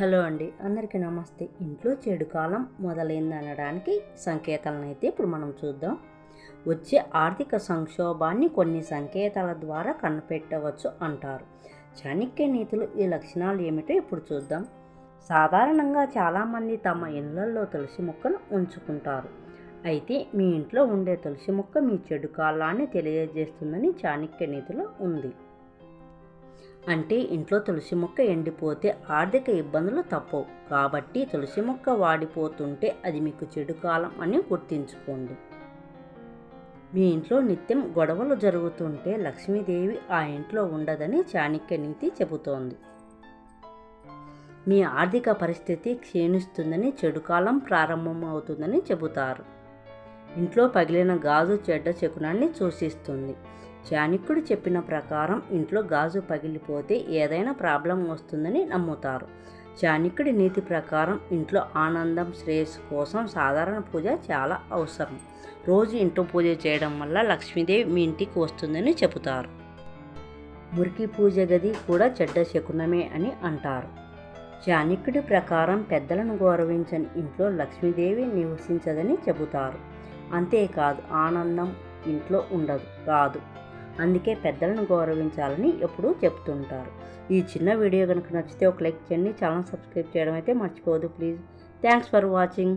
Hello అండి అందరికీ నమస్తే. ఇంట్లో చెడు కాలం మొదలైంది అనడానికి సంకేతాలను అయితే ఇప్పుడు మనం చూద్దాం. వచ్చే ఆర్థిక సంక్షోభాన్ని కొన్ని సంకేతాల ద్వారా కనిపెట్టవచ్చు అంటారు. చాణక్య నీతులు ఈ లక్షణాలు ఏమిటో ఇప్పుడు చూద్దాం. సాధారణంగా చాలామంది తమ ఇళ్ళలో తులసి మొక్కను ఉంచుకుంటారు. అయితే మీ ఇంట్లో ఉండే తులసి మొక్క మీ చెడు కాలాన్ని తెలియజేస్తుందని చాణక్య నీతిలో ఉంది. అంటే ఇంట్లో తులసి మొక్క ఎండిపోతే ఆర్థిక ఇబ్బందులు తప్పవు. కాబట్టి తులసి మొక్క వాడిపోతుంటే అది మీకు చెడు కాలం అని గుర్తుంచుకోండి. మీ ఇంట్లో నిత్యం గొడవలు జరుగుతుంటే లక్ష్మీదేవి ఆ ఇంట్లో ఉండదని చాణక్య నీతి చెబుతోంది. మీ ఆర్థిక పరిస్థితి క్షీణిస్తుందని చెడు కాలం ప్రారంభమవుతుందని చెబుతారు. ఇంట్లో పగిలిన గాజు చెడ్డ చెకునాన్ని సూచిస్తుంది. చాణిక్యుడు చెప్పిన ప్రకారం ఇంట్లో గాజు పగిలిపోతే ఏదైనా ప్రాబ్లం వస్తుందని నమ్ముతారు. చాణిక్యుడి నీతి ప్రకారం ఇంట్లో ఆనందం శ్రేయస్సు కోసం సాధారణ పూజ చాలా అవసరం. రోజు ఇంట్లో పూజ చేయడం వల్ల లక్ష్మీదేవి మీ ఇంటికి వస్తుందని చెబుతారు. మురికి పూజ గది కూడా చెడ్డ శకునమే అని అంటారు. చాణిక్యుడి ప్రకారం పెద్దలను గౌరవించని ఇంట్లో లక్ష్మీదేవి నివసించదని చెబుతారు. అంతేకాదు ఆనందం ఇంట్లో ఉండదు రాదు. అందుకే పెద్దలను గౌరవించాలని ఎప్పుడూ చెప్తుంటారు. ఈ చిన్న వీడియో కనుక నచ్చితే ఒక లైక్ చేయండి. ఛానల్ సబ్స్క్రైబ్ చేయడం అయితే మర్చిపోవద్దు ప్లీజ్. Thanks for watching.